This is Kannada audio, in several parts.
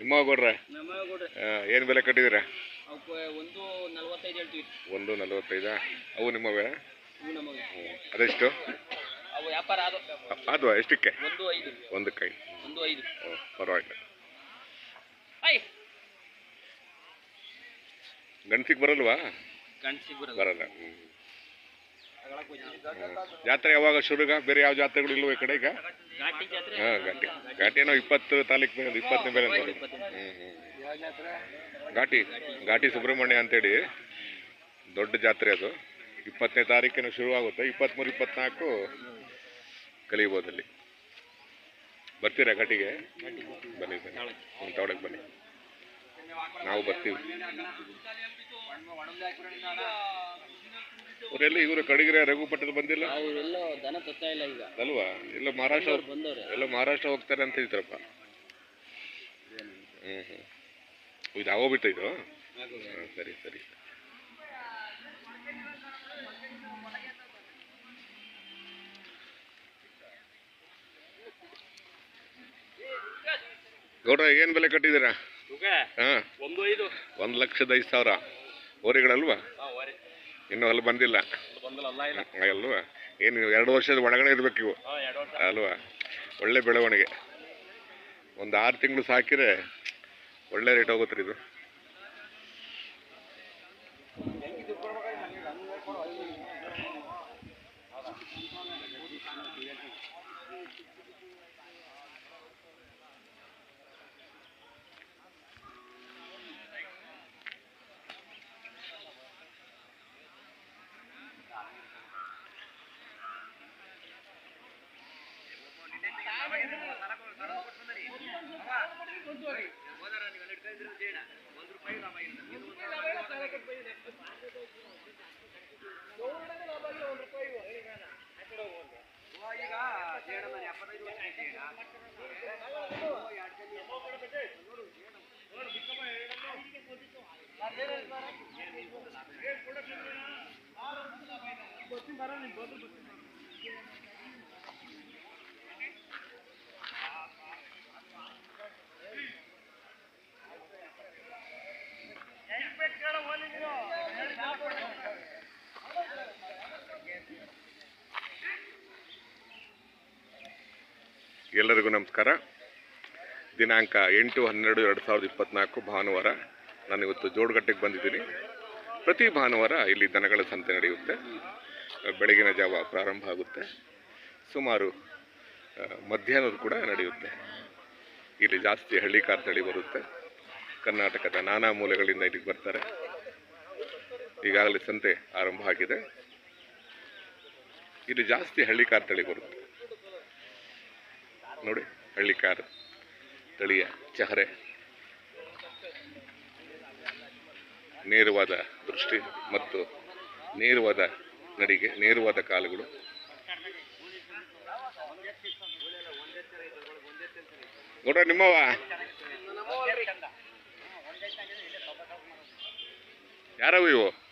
ನಿಮ್ಮ ಕೊಡ್ರೆ. ಏನು ಬೆಲೆ ಕಟ್ಟಿದ್ದೀರಾ? ಒಂದು ನಲ್ವತ್ತೈದು ಹೇಳ್ತೀವಿ. ಒಂದು ನಲವತ್ತೈದಾ? ಅವು ನಿಮ್ಮವೇ? ಅದೆಷ್ಟು? ಅವು ವ್ಯಾಪಾರ ಅದು ಎಷ್ಟಕ್ಕೆ? ಒಂದು ಕೈ. ಒಂದು ಐದು. ಪರವಾಗಿಲ್ಲ. ಗಂಟಿಗೆ ಬರಲ್ವಾ? ಗಂಡಸಿಗೆ ಬರಲ್ಲ. ಹ್ಞೂ ಜಾತ್ರೆ ಯಾವಾಗ ಶುರುಗ ಬೇರೆ ಯಾವ ಜಾತ್ರೆಗಳು ಇಲ್ವ ಈ ಕಡೆ ಈಗ? ಹಾಂ, ಘಾಟಿ. ಘಾಟಿ ಏನೋ ಇಪ್ಪತ್ತು ಮೇಲೆ, ಇಪ್ಪತ್ತನೇ ಬೇರೆ. ಹ್ಞೂ ಹ್ಞೂ ಘಾಟಿ ಘಾಟಿ ಸುಬ್ರಹ್ಮಣ್ಯ ಅಂತೇಳಿ ದೊಡ್ಡ ಜಾತ್ರೆ ಅದು. ಇಪ್ಪತ್ತನೇ ತಾರೀಕಿನ ಶುರುವಾಗುತ್ತೆ ಇಪ್ಪತ್ತ್ಮೂರು ಇಪ್ಪತ್ನಾಲ್ಕು ಕಲಿಬೋದು ಅಲ್ಲಿ. ಬರ್ತೀರಾ ಘಾಟಿಗೆ? ಬನ್ನಿ ಬನ್ನಿ. ಹ್ಞೂ ತಗೊಳಕ್ಕೆ ಬನ್ನಿ. ನಾವು ಬರ್ತೀವಿ. ಅವರೆಲ್ಲ ಇವರು ಕಡಿಗೆರೆ ರಘುಪಟ್ಟದ ಬಂದಿಲ್ಲ? ಅವರೆಲ್ಲ ದನ ತತ್ತಾ ಇಲ್ಲ ಈಗ. ಅಲ್ವಾ? ಎಲ್ಲ ಮಹಾರಾಷ್ಟ್ರ ಅವ್ರು ಬಂದವ್ರೆ. ಎಲ್ಲ ಮಹಾರಾಷ್ಟ್ರ ಹೋಗ್ತಾರೆ ಅಂತ ಹೇಳ್ತಾರಪ್ಪ. ಹ್ಞೂ ಹ್ಞೂ ಇದು ಆಗೋಗ್ಬಿಟ್ಟು ಇದು? ಹಾಂ ಸರಿ ಸರಿ. ಗೌಡ್ರ ಏನು ಬೆಲೆ ಕಟ್ಟಿದ್ದೀರಾ? ಹಾಂ. ಒಂದು ಐದು ಒಂದು ಲಕ್ಷದ ಐದು ಸಾವಿರ. ಓರಿಗಳಲ್ವಾ ಇನ್ನೂ ಅಲ್ಲಿ ಬಂದಿಲ್ಲ. ಅಲ್ವ? ಏನು ಎರಡು ವರ್ಷದ ಒಳಗಡೆ ಇರ್ಬೇಕು ಇವು. ಅಲ್ವಾ? ಒಳ್ಳೆ ಬೆಳವಣಿಗೆ. ಒಂದು ಆರು ತಿಂಗಳು ಸಾಕಿದ್ರೆ ಒಳ್ಳೆ ರೇಟ್ ಹೋಗುತ್ತೆ ರೀ ಇದು. వచ్చిందారా నీ బదులు వచ్చిందా ಎಲ್ಲರಿಗೂ ನಮಸ್ಕಾರ. ದಿನಾಂಕ ಎಂಟು ಹನ್ನೆರಡು ಎರಡು ಸಾವಿರದ ಇಪ್ಪತ್ತ್ನಾಲ್ಕು ಭಾನುವಾರ ನಾನು ಇವತ್ತು ಜೋಡುಗಟ್ಟೆಗೆ ಬಂದಿದ್ದೀನಿ. ಪ್ರತಿ ಭಾನುವಾರ ಇಲ್ಲಿ ದನಗಳ ಸಂತೆ ನಡೆಯುತ್ತೆ. ಬೆಳಗಿನ ಜಾವ ಪ್ರಾರಂಭ ಆಗುತ್ತೆ. ಸುಮಾರು ಮಧ್ಯಾಹ್ನದ ಕೂಡ ನಡೆಯುತ್ತೆ. ಇಲ್ಲಿ ಜಾಸ್ತಿ ಹಳ್ಳಿ ಕಾರ್ ತಳಿ ಬರುತ್ತೆ. ಕರ್ನಾಟಕದ ನಾನಾ ಮೂಲೆಗಳಿಂದ ಇಲ್ಲಿಗೆ ಬರ್ತಾರೆ. ಈಗಾಗಲೇ ಸಂತೆ ಆರಂಭ ಆಗಿದೆ. ಇಲ್ಲಿ ಜಾಸ್ತಿ ಹಳ್ಳಿ ಕಾರ್ ತಳಿ ಬರುತ್ತೆ. ನೋಡಿ, ಹಳ್ಳಿ ಕಾರು, ತಳಿಯ ಚಹರೆ. ನೇರವಾದ ದೃಷ್ಟಿ ಮತ್ತು ನೇರವಾದ ನಡಿಗೆ, ನೇರವಾದ ಕಾಲುಗಳು. ನೋಡ್ರ ನಿಮ್ಮವ ಯಾರವು ಇವು?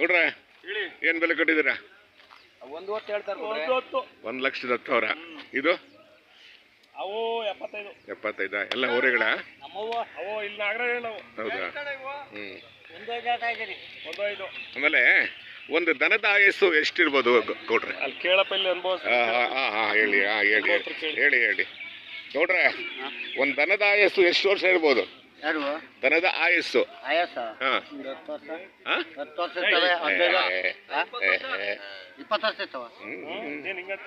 ನೋಡ್ರ? ಏನ್ ಬೆಲೆ ಕಟ್ಟಿದ್ದೀರಾ? ಒಂದು ಹೊತ್ತು ಹೇಳ್ತಾರೆ ಒಂದ್ ಲಕ್ಷದ ಹತ್ತು ಸಾವಿರ. ಇದು? ಅವು ಎಪ್ಪತ್ತೈದು. ಎಪ್ಪತ್ತೈದ? ಎಲ್ಲ ಹೊರೆಗಳ ಅವು ಇಲ್ಲಿ ನಾಗರಾಜ ನಾವು ಹೌದಾ? ಹ್ಮ್. ಆಮೇಲೆ ಒಂದು ದನದ ಆಯಸ್ಸು ಎಷ್ಟಿರ್ಬೋದು ಕೊಡ್ರಿ ಗೌಡ್ರೆ ಅಲ್ಲಿ ಕೇಳಪ್ಪ ಇಲ್ಲಿ ಅನುಭವ ಆ, ಆ, ಆ, ಆ, ಹೇಳಿ ಆ, ಹೇಳಿ ಹೇಳಿ. ಹೇಳಿ ಗೌಡ್ರೆ ಒಂದು ದನದ ಆಯಸ್ಸು ಎಷ್ಟು ವರ್ಷ ಇರ್ಬೋದು? ದನದ ಆಯಸ್ಸು. ಆಯಾಸ ಹಾ. ಒಂದು ಹತ್ತು ವರ್ಷ? ಹತ್ತು ವರ್ಷ ಇಪ್ಪತ್ತು ವರ್ಷ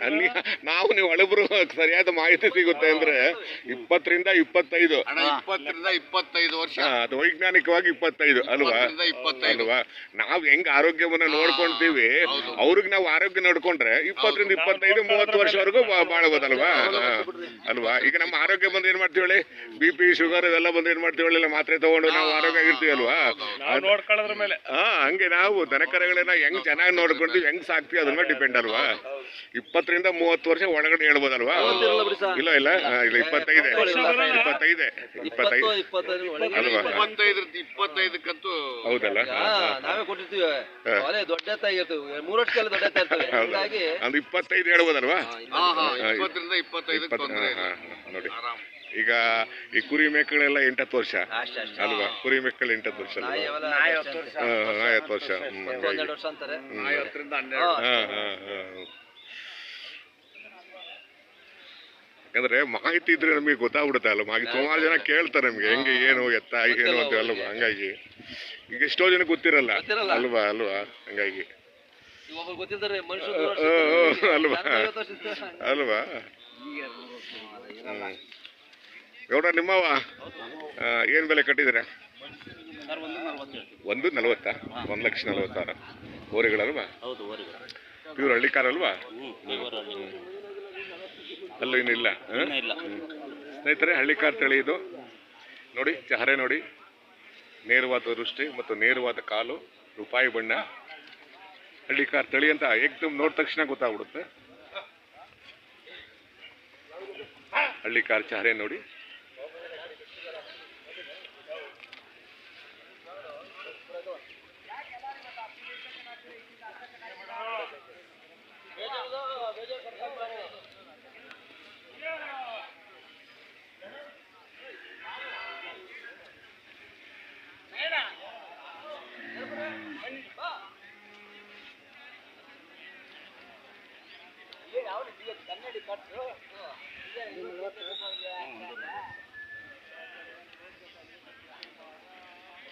ಅಲ್ಲಿ ನಾವು ನೀವು ಒಳಬ್ರು ಸರಿಯಾದ ಮಾಹಿತಿ ಸಿಗುತ್ತೆ ಅಂದ್ರೆ ಇಪ್ಪತ್ತರಿಂದ ಇಪ್ಪತ್ತೈದು. ಅಣ್ಣ ಇಪ್ಪತ್ತರಿಂದ ಇಪ್ಪತ್ತೈದು ವರ್ಷ. ಹಾ, ಅದು ವೈಜ್ಞಾನಿಕವಾಗಿ ಇಪ್ಪತ್ತೈದು ಅಲ್ವಾ? ಇಪ್ಪತ್ತರಿಂದ ಇಪ್ಪತ್ತೈದು. ಅಲ್ವಾ? ನಾವ್ ಹೆಂಗ್ ಆರೋಗ್ಯವನ್ನ ನೋಡ್ಕೊಂತೀವಿ ಅವ್ರಿಗೆ ನಾವು ಆರೋಗ್ಯ ನೋಡ್ಕೊಂಡ್ರೆ ಇಪ್ಪತ್ತರಿಂದ ಇಪ್ಪತ್ತೈದು ಮೂವತ್ತು ವರ್ಷವರೆಗೂ ಬಾಳ್ಬೋದಲ್ವಾ? ಹಾ. ಅಲ್ವಾ? ಈಗ ನಮ್ಮ ಆರೋಗ್ಯ ಬಂದು ಏನ್ ಮಾಡ್ತೀವಿ ಹೇಳಿ? ಬಿ ಪಿ ಶುಗರ್ ಇವೆಲ್ಲ ಬಂದು ಏನ್ ಮಾಡ್ತೀವಿ ಒಳ್ಳೆ ಮಾತ್ರೆ ತಗೊಂಡು ನಾವು ಆರೋಗ್ಯ ನಾವು ನೋಡ್ಕೊಳ್ಳೋದ್ರ ಮೇಲೆ. ಹಾ ಹಂಗೆ ನಾವು ದನಕರಗಳನ್ನ ಹೆಂಗ್ ಚೆನ್ನಾಗಿ ನೋಡ್ಕೊಂತೀವಿ ಹೆಂಗ್ ಸಾಕ್ತಿವಿ ಅದ್ರ ಮೇಲೆ ಡಿಪೆಂಡ್ ಅಲ್ವಾ? ಇಪ್ಪತ್ತರಿಂದ ಮೂವತ್ತು ವರ್ಷ ಒಳಗಡೆ ಹೇಳ್ಬೋದಲ್ವಾ? ಇಲ್ಲ ಇಲ್ಲ ಇಲ್ಲ ಇಪ್ಪತ್ತೈದೆ. ಇಪ್ಪತ್ತೈದೆ ಇಪ್ಪತ್ತೈದು. ಅಲ್ವಾ? ಇಪ್ಪತ್ತೈದ್ರ ಇಪ್ಪತ್ತೈದಕ್ಕಂತೂ ಹೌದಲ್ಲ? ಅಂದ್ರೆ ನಾವೇ ಕೊಟ್ಟಿರ್ತೀವಿ. ದೊಡ್ಡ ಮೂರು ದೊಡ್ಡ ಹೀಗಾಗಿ ಒಂದು ಇಪ್ಪತ್ತೈದು ಹೇಳ್ಬೋದಲ್ವಾ? ಇಪ್ಪತ್ತರಿಂದ ನೋಡಿ. ಈಗ ಈ ಕುರಿ ಮೇಕೆಗಳೆಲ್ಲ ಎಂಟತ್ತು ವರ್ಷ. ಅಲ್ವಾ? ಕುರಿ ಮೇಕೆಗಳು ಎಂಟತ್ತು ವರ್ಷ ಅಲ್ವಾ? ಹತ್ತು ವರ್ಷ. ಹಾ, ಹಾ, ಹ್ಮ್, ಹಂಗಾಗಿ. ಹಾ. ಯಾಕಂದ್ರೆ ಮಾಹಿತಿ ಇದ್ರೆ ನಮಗೆ ಗೊತ್ತಾಗ್ಬಿಡುತ್ತೆ ಅಲ್ವಾ? ಮಾಹಿತಿ ಸುಮಾರು ಜನ ಕೇಳ್ತಾರೆ ನಮ್ಗೆ. ಹೆಂಗೆ ಏನು ಎತ್ತ ಏನು ಅಂತ ಅಲ್ವಾ? ಹಂಗಾಗಿ. ಈಗ ಎಷ್ಟೋ ಜನ ಗೊತ್ತಿರಲ್ಲ. ಅಲ್ವಾ ಅಲ್ವಾ? ಹಂಗಾಗಿ. ಅಲ್ವಾ? ಅಲ್ವಾ. ಗೌಡ ನಿಮ್ಮವ ಏನು ಬೆಲೆ ಕಟ್ಟಿದ್ರೆ ಒಂದು ನಲವತ್ತಾ? ಒಂದು ಲಕ್ಷ ನಲವತ್ತಾರ. ಓರಿಗಳಲ್ವಾ? ಹೌದು ಹಳ್ಳಿ ಕಾರ್ ಅಲ್ವಾ ಅಲ್ಲೂ ಇನ್ನಿಲ್ಲ ಹ? ಇಲ್ಲ ಸ್ನೇಹಿತರೆ ಹಳ್ಳಿಕಾರ್ ತಳಿ ಇದು ನೋಡಿ, ಚಹರೆ ನೋಡಿ. ನೇರವಾದ ದೃಷ್ಟಿ ಮತ್ತು ನೇರವಾದ ಕಾಲು, ರೂಪಾಯಿ ಬಣ್ಣ. ಹಳ್ಳಿಕಾರ್ ತಳಿ ಅಂತ ಏಕ್ದಮ್ ನೋಡಿದ ತಕ್ಷಣ ಗೊತ್ತಾಗ್ಬಿಡುತ್ತೆ. ಹಳ್ಳಿಕಾರ್ ಚಹರೆ ನೋಡಿ.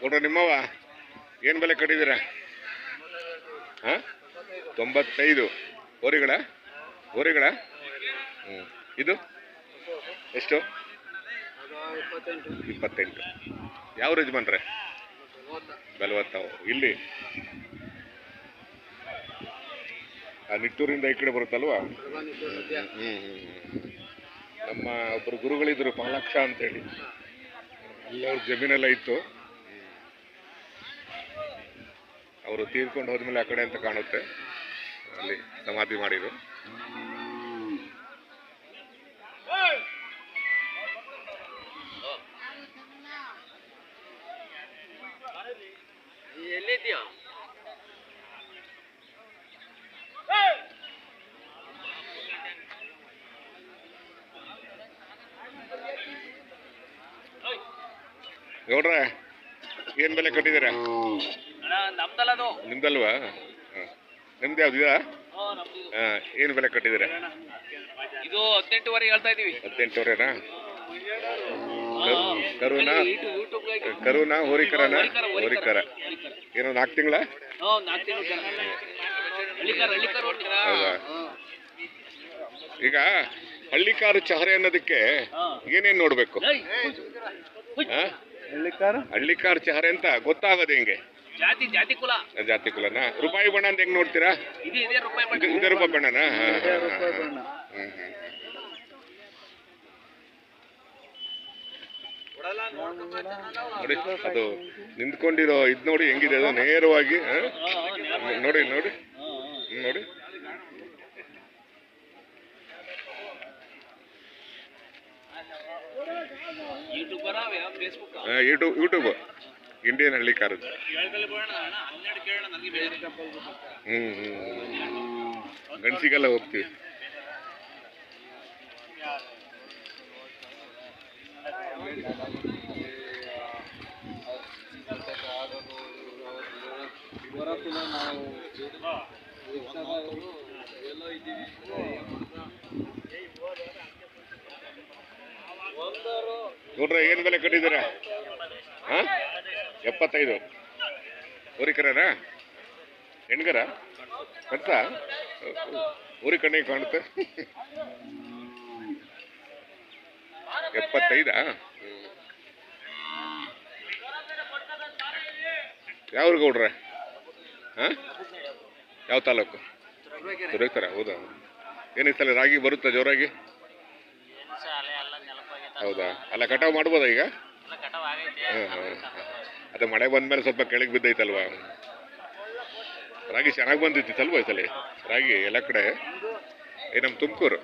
ನೋಡ್ರಿ ನಿಮ್ಮವ ಏನು ಬೆಲೆ ಕಟ್ಟಿದ್ದೀರಾ? ಹಾಂ? ತೊಂಬತ್ತೈದು. ಓರಿಗಳ ಓರಿಗಳ ಇದು? ಎಷ್ಟು? ಇಪ್ಪತ್ತೆಂಟು. ಯಾವ ಯಜಮಾನ್ರೆ? ಬಲವತ್ತಾವು ಇಲ್ಲಿ. ಆ ನಿಟ್ಟೂರಿಂದ ಈ ಕಡೆ ಬರುತ್ತಲ್ವಾ. ನಮ್ಮ ಒಬ್ಬರು ಗುರುಗಳಿದ್ರು ಪಾಲಾಕ್ಷ ಅಂತೇಳಿ. ಅವ್ರ ಜಮೀನೆಲ್ಲ ಇತ್ತು. ಅವರು ತೀರ್ಕೊಂಡು ಹೋದ್ಮೇಲೆ ಆ ಕಡೆ ಅಂತ ಕಾಣುತ್ತೆ. ಅಲ್ಲಿ ಸಮಾಧಿ ಮಾಡಿದ್ರು. ಎಲ್ಲಿದ್ಯಾ ನೋಡ್ರೆ ಏನ್ ಬೆಲೆ ಕಟ್ಟಿದ್ದೀರಾ? ನಿಮ್ದಲ್ವಾ. ನಿಮ್ದು ಯಾವ್ದು ಇದಾ? ಹಾ ಏನು ಬೆಲೆ ಕಟ್ಟಿದ್ದೀರಾ? ಇದು ಹದಿನೆಂಟುವರೆ ಹೇಳ್ತಾ ಇದೀವಿ ಹದಿನೆಂಟುವರೆನಾ? ಕರುನಾ? ಕರುನಾ ಹೋರಿಕರನ? ಹೋರಿಕರ ಏನೋ ನಾಲ್ಕು ತಿಂಗಳ? ಹೌದಾ? ಈಗ ಹಳ್ಳಿಕಾರು ಚಹರೆ ಅನ್ನೋದಕ್ಕೆ ಏನೇನ್ ನೋಡ್ಬೇಕು? ಹಾ? ಹಳ್ಳಿಕಾರು? ಚಹರೆ ಅಂತ ಗೊತ್ತಾಗೋದು ಹೆಂಗೆ? ಜಾತಿ ಜಾತಿ ಕುಲ. ಜಾತಿ ಕುಲನ? ರೂಪಾಯಿ ಬಣ್ಣ ಅಂತ ಹೆಂಗ್ ನೋಡ್ತೀರಾ? ಇದು ಇದೇ ರೂಪಾಯಿ ಬಣ್ಣ. ಇದು- ಇದೇ ರೂಪಾಯಿ ಬಣ್ಣನಾ? ಹಾ, ಹಾ, ಹಾ, ಹಾ. ಹ್ಮ್, ಹ್ಮ್. ನೋಡಿ ಅದು ನಿಂತ್ಕೊಂಡಿರೋ ಇದ್ ನೋಡಿ ಹೆಂಗಿದೆ ಅದು ನೇರವಾಗಿ ಹಾ? ನೋಡಿ ನೋಡಿ. ಹ್ಮ್, ನೋಡಿ. ಯೂಟ್ಯೂಬ್ ಯೂಟ್ಯೂಬ್ ಇಂಡಿಯನ್ ಹಳ್ಳಿ ಕಾರದ್ದು ಬೇರೆ ಹ್ಮ್ ಹ್ಮ್ ಗಂಡಸಿಗೆಲ್ಲ ಹೋಗ್ತೀವಿ. ನೋಡ್ರಿ ಏನ್ ಬೆಲೆ ಕಟ್ಟಿದ್ದೀರಾ ಎಪ್ಪತ್ತೈದು. ಊರಿಕರನಾ ಹೆಣ್ಗರ? ಕಟ್ಟ ಊರಿ ಕಣ್ಣಿಗೆ ಕಾಣುತ್ತೆ. ಎಪ್ಪತ್ತೈದಾ? ಯಾವ ಗೌಡ್ರ? ಹಾಂ? ಯಾವ ತಾಲೂಕು? ತುರೇಕರ ಹೌದಾ? ಏನು ಸಲ ರಾಗಿ ಬರುತ್ತಾ ಜೋರಾಗಿ? ಹೌದಾ? ಅಲ್ಲ ಕಟಾವು ಮಾಡ್ಬೋದಾ ಈಗ? ಹಾಂ ಹಾಂ ಅದೇ ಮಳೆ ಬಂದ್ಮೇಲೆ ಸ್ವಲ್ಪ ಕೆಳಗೆ ಬಿದ್ದೈತಲ್ವಾ? ರಾಗಿ ಚೆನ್ನಾಗಿ ಬಂದಿತ್ತು ಅಲ್ವಾ ಈ ಸಲ ರಾಗಿ ಎಲ್ಲ ಕಡೆ. ಏ ನಮ್ಮ ತುಮಕೂರು.